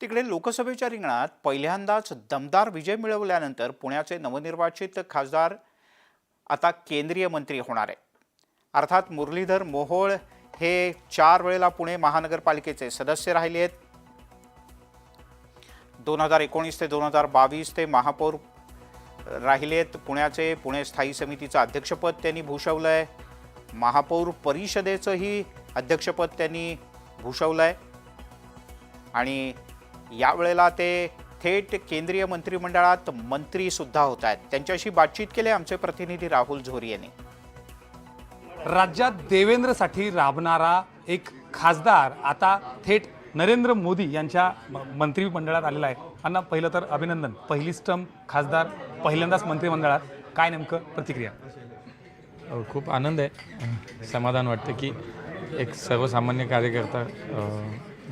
तिकडे लोकसभेच्या रिंगणात पहिल्यांदाच दमदार विजय मिळवल्यानंतर पुण्याचे नवनिर्वाचित खासदार आता केंद्रीय मंत्री होणार आहे अर्थात मुरलीधर मोहोळ हे चार वेळेला पुणे महानगरपालिकेचे सदस्य राहिले आहेत. दोन हजार एकोणीस ते दोन हजार बावीस ते महापौर राहिलेत पुण्याचे पुणे स्थायी समितीचं अध्यक्षपद त्यांनी भूषवलं आहे महापौर परिषदेचंही अध्यक्षपद त्यांनी भूषवलं आहे आणि यावेळेला ते थेट केंद्रीय मंत्रिमंडळात मंत्री सुद्धा होत आहेत. त्यांच्याशी बातचीत केली आमचे प्रतिनिधी राहुल झोरी यांनी. राज्यात देवेंद्रसाठी राबणारा एक खासदार आता थेट नरेंद्र मोदी यांच्या म- मंत्रिमंडळात आलेला आहे. अण्णा पहिलं तर अभिनंदन. पहिली स्टम खासदार पहिल्यांदाच मंत्रिमंडळात. काय नेमकं प्रतिक्रिया? खूप आनंद आहे. समाधान वाटतं की एक सर्वसामान्य कार्यकर्ता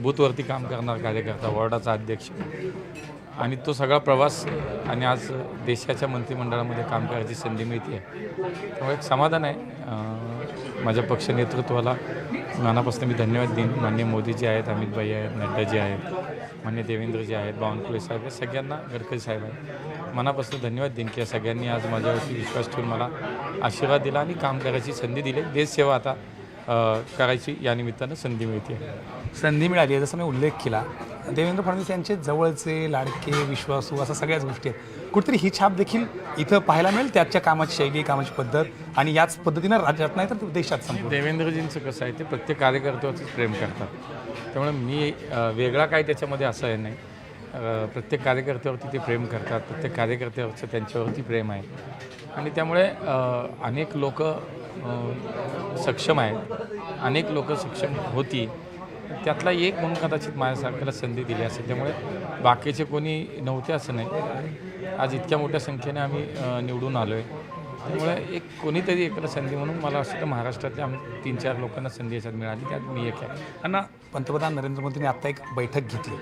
बूथवरती काम करणारा कार्यकर्ता वॉर्डाचा अध्यक्ष. आणि तो सगळा प्रवास आणि आज देशाच्या मंत्रिमंडळामध्ये काम करायची संधी मिळते आहे त्यामुळे एक समाधान आहे. माझ्या पक्ष नेतृत्वाला मनापासून मी धन्यवाद देईन. मान्य मोदीजी आहेत अमित भाई आहेत नड्डाजी आहेत मान्य देवेंद्रजी आहेत बावनकुळे साहेब या सगळ्यांना गडकरी साहेब आहेत. मनापासून धन्यवाद देईन की या सगळ्यांनी आज माझ्यावरती विश्वास ठेवून मला आशीर्वाद दिला आणि काम करायची संधी दिली. देशसेवा आता करायची या निमित्तानं संधी मिळते. संधी मिळाली आहे जसं मी उल्लेख केला. देवेंद्र फडणवीस यांचे जवळचे लाडके विश्वासू असा सगळ्याच गोष्टी आहेत. कुठेतरी ही छाप देखील इथं पाहायला मिळेल त्याच्या कामाची शैली कामाची पद्धत आणि याच पद्धतीनं राज्यात नाही तर देशात संपूर्ण देवेंद्रजींचं कसं आहे ते प्रत्येक कार्यकर्त्यावरतीच प्रेम करतात. त्यामुळे मी वेगळा काय त्याच्यामध्ये असं आहे नाही. प्रत्येक कार्यकर्त्यावरती ते प्रेम करतात प्रत्येक कार्यकर्त्यावरचं त्यांच्यावरती प्रेम आहे. आणि त्यामुळे अनेक लोक सक्षम आहेत अनेक लोक सक्षम होती. त्यातला एक म्हणून कदाचित माझ्यासारख्याला संधी दिली असेल. त्यामुळे बाकीचे कोणी नव्हते असं नाही. आज इतक्या मोठ्या संख्येने आम्ही निवडून आलो आहे त्यामुळे एक कोणीतरी एकाला संधी म्हणून मला असं वाटतं महाराष्ट्रातल्या आम्ही तीन चार लोकांना संधी याच्यात मिळाली. त्यात मी एक आहे. आणि पंतप्रधान नरेंद्र मोदींनी आत्ता एक बैठक घेतली.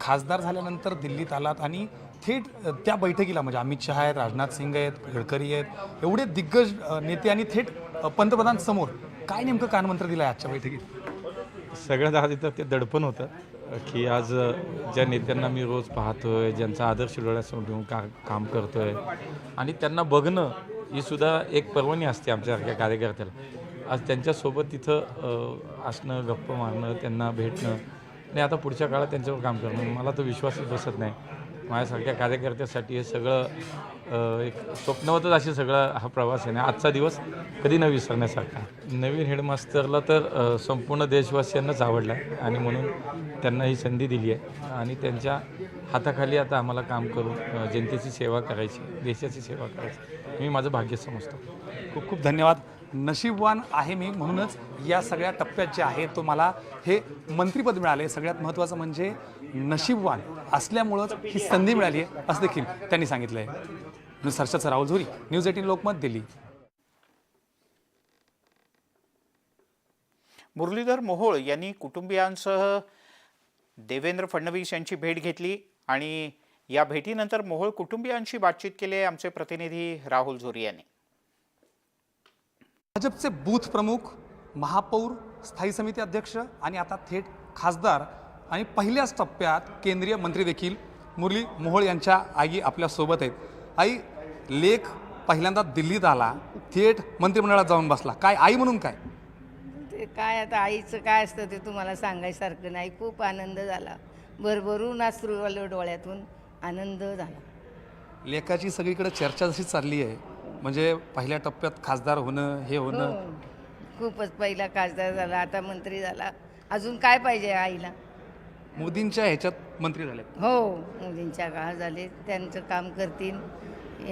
खासदार झाल्यानंतर दिल्लीत आलात आणि थेट त्या बैठकीला म्हणजे अमित शहा आहेत राजनाथ सिंग आहेत गडकरी आहेत एवढे दिग्गज नेते आणि थेट पंतप्रधान समोर काय नेमकं कानमंत्र दिलं आहे आजच्या बैठकीत? सगळ्यात आधी तर ते दडपण होतं की आज ज्या नेत्यांना मी रोज पाहतोय ज्यांचा आदर्श डोळ्यासमोर ठेवून का काम करतोय आणि त्यांना बघणं ही सुद्धा एक पर्वणी असते आमच्यासारख्या कार्यकर्त्याला. आज त्यांच्यासोबत तिथं असणं गप्प मारणं त्यांना भेटणं आणि आता पुढच्या काळात त्यांच्यावर काम करणं मला तो विश्वासच बसत नाही. माझ्यासारख्या कार्यकर्त्यासाठी हे सगळं एक स्वप्नवतच अशी सगळा हा प्रवास आहे. ना आजचा दिवस कधी न विसरण्यासारखा. नवीन हेडमास्टरला तर संपूर्ण देशवासियांनाच आवडला. आहे आणि म्हणून त्यांना ही संधी दिली आहे. आणि त्यांच्या हाताखाली आता आम्हाला काम करून जनतेची सेवा करायची देशाची सेवा करायची मी माझं भाग्य समजतो. खूप खूप धन्यवाद. नशीबवान आहे मी म्हणूनच या सगळ्या टप्प्यात जे आहे तो मला हे मंत्रिपद मिळाले. सगळ्यात महत्त्वाचं म्हणजे नशीबवान असल्यामुळंच ही संधी मिळाली आहे असं देखील त्यांनी सांगितलं आहे हर्षद राहुल झोरी न्यूज एटीन लोकमत दिल्ली. मुरलीधर मोहोळ यांनी कुटुंबियांसह देवेंद्र फडणवीस यांची भेट घेतली आणि या भेटीनंतर मोहोळ कुटुंबियांशी बातचीत केली आमचे प्रतिनिधी राहुल झोरी यांनी. भाजपचे बूथ प्रमुख महापौर स्थायी समिती अध्यक्ष आणि आता थेट खासदार आणि पहिल्याच टप्प्यात केंद्रीय मंत्री देखील मुरली मोहोळ यांच्या आई आपल्यासोबत आहेत. आई लेख पहिल्यांदा दिल्लीत आला थेट मंत्रिमंडळात जाऊन बसला. काय आई म्हणून काय? ते काय आता आईचं काय असतं ते तुम्हाला सांगायसारखं नाही. खूप आनंद झाला. भरभरून अश्रू आलं डोळ्यातून. आनंद झाला. लेखाची सगळीकडे चर्चा जशी चालली आहे म्हणजे पहिल्या टप्प्यात खासदार होणं हे होणं. हो. खूपच पहिला खासदार झाला आता मंत्री झाला. अजून काय पाहिजे आईला? मोदींच्या ह्याच्यात मंत्री झाले हो मोदींच्या काळ झाले. त्यांचं काम करतील.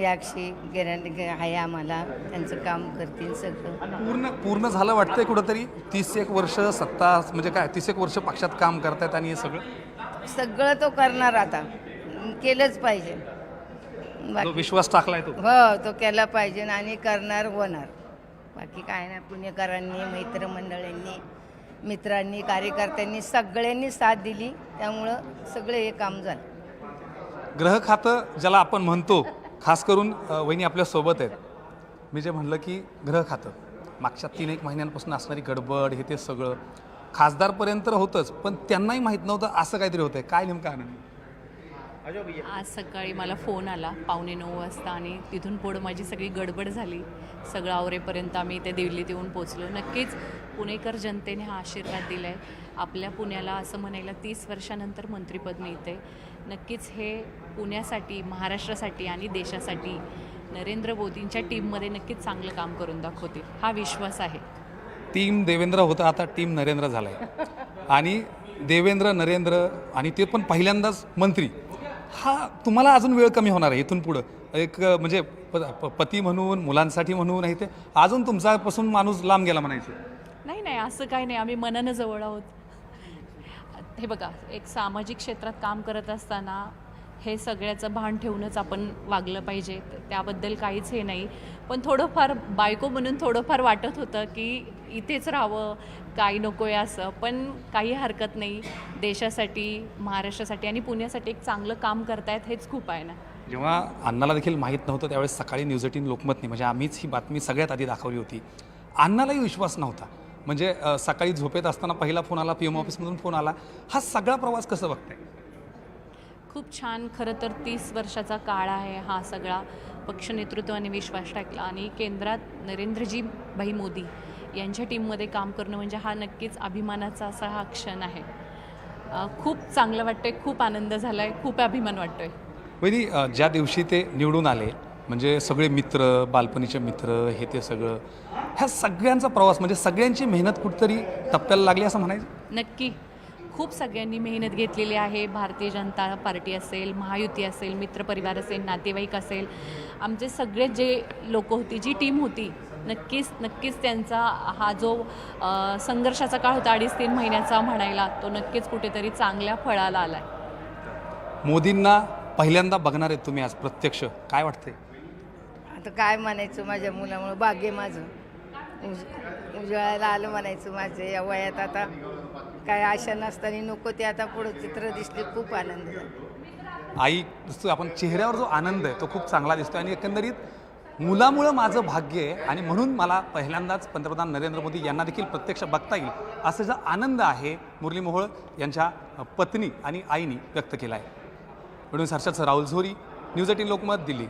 याक्षी गॅरंटी आहे आम्हाला. त्यांचं काम करतील सगळं. पूर्ण पूर्ण झालं वाटतंय कुठंतरी? तीस एक वर्ष सत्ता म्हणजे काय तीस एक वर्ष पक्षात काम करतायत आणि हे सगळं? सगळं तो करणार आता. केलंच पाहिजे. जो विश्वास टाकलाय तो. हो तो केला पाहिजे आणि करणार होणार. बाकी काय नाही पुणेकरांनी मित्रमंडळींनी मित्रांनी कार्यकर्त्यांनी सगळ्यांनी साथ दिली. त्यामुळं सगळे हे काम झालं. ग्रह खातं ज्याला आपण म्हणतो खास करून वहिनी आपल्यासोबत आहेत. मी जे म्हणलं की ग्रह खातं मागच्या तीन एक महिन्यांपासून असणारी गडबड हे ते सगळं खासदारपर्यंत होतंच पण त्यांनाही माहीत नव्हतं असं काहीतरी होतंय. काय नेमकं आनंद आज सकाळी मला फोन आला पावणे नऊ वाजता आणि तिथून पुढं माझी सगळी गडबड झाली. सगळं आवरेपर्यंत आम्ही इथे दिल्लीत येऊन पोचलो नक्कीच पुणेकर जनतेने हा आशीर्वाद दिला आहे आपल्या पुण्याला असं म्हणायला तीस वर्षानंतर मंत्रिपद मिळते नक्कीच हे पुण्यासाठी महाराष्ट्रासाठी आणि देशासाठी नरेंद्र मोदींच्या टीममध्ये नक्कीच चांगलं काम करून दाखवतील. हा विश्वास आहे. टीम देवेंद्र होतं आता टीम नरेंद्र झालं आहे आणि देवेंद्र नरेंद्र आणि ते पण पहिल्यांदाच मंत्री. हा तुम्हाला अजून वेळ कमी होणार आहे इथून पुढं. एक म्हणजे प- प- पती म्हणून मुलांसाठी म्हणून हे ते. अजून तुमच्यापासून माणूस लांब गेला म्हणायचं. नाही नाही असं काही नाही. आम्ही मनानं जवळ आहोत. हे बघा एक सामाजिक क्षेत्रात काम करत असताना हे सगळ्याचं भान ठेवूनच आपण वागलं पाहिजे. त्याबद्दल काहीच हे नाही. पण थोडंफार बायको म्हणून थोडंफार वाटत होतं की इथेच राहावं काही नको आहे असं. पण काही हरकत नाही. देशासाठी महाराष्ट्रासाठी आणि पुण्यासाठी एक चांगलं काम करतायत हेच खूप आहे ना. जेव्हा अण्णाला देखील माहीत नव्हतं त्यावेळेस सकाळी न्यूज एटीन लोकमतने म्हणजे आम्हीच ही बातमी सगळ्यात आधी दाखवली होती. अण्णालाही विश्वास नव्हता. म्हणजे सकाळी झोपेत असताना पहिला फोन आला पी एम ऑफिसमधून फोन आला. हा सगळा प्रवास कसं बघताय? खूप छान खरं तर तीस वर्षाचा काळ आहे हा सगळा. पक्षनेतृत्वाने विश्वास टाकला आणि केंद्रात नरेंद्रजी भाई मोदी यांच्या टीममध्ये काम करणं म्हणजे हा नक्कीच अभिमानाचा असा हा क्षण आहे. खूप चांगलं वाटतंय खूप आनंद झाला आहे खूप अभिमान वाटतोय. वैदी ज्या दिवशी ते निवडून आले म्हणजे सगळे मित्र बालपणीचे मित्र हे ते सगळं ह्या सगळ्यांचा प्रवास म्हणजे सगळ्यांची मेहनत कुठतरी टप्प्याला लागली असं म्हणायचं? नक्की. खूप सगळ्यांनी मेहनत घेतलेली आहे. भारतीय जनता पार्टी असेल महायुती असेल मित्रपरिवार असेल नातेवाईक असेल. आमचे सगळे जे लोक होती जी टीम होती नक्कीच नक्कीच त्यांचा हा जो संघर्षाचा काळ होता अडीच तीन महिन्याचा म्हणायला तो नक्कीच कुठेतरी चांगल्या फळाला आला आहे मोदींना पहिल्यांदा बघणार आहेत तुम्ही आज प्रत्यक्ष. काय वाटतंय? आता काय म्हणायचं माझ्या मुलामुळं? भाग्य माझं. उज उजळायला आलं म्हणायचं माझं. या वयात आता काय आशा नसताना नको ते आता पुढं चित्र दिसले खूप आनंद झाला. आई दिसतो आपण चेहऱ्यावर जो आनंद आहे तो खूप चांगला दिसतो आणि एकंदरीत मुलामुळं माझं भाग्य आहे आणि म्हणून मला पहिल्यांदाच पंतप्रधान नरेंद्र मोदी यांना देखील प्रत्यक्ष बघता येईल असं जो आनंद आहे मुरली मोहोळ यांच्या पत्नी आणि आईनी व्यक्त केला आहे. म्हणून हर्षद राहुल झोरी न्यूज एटीन लोकमत दिल्ली.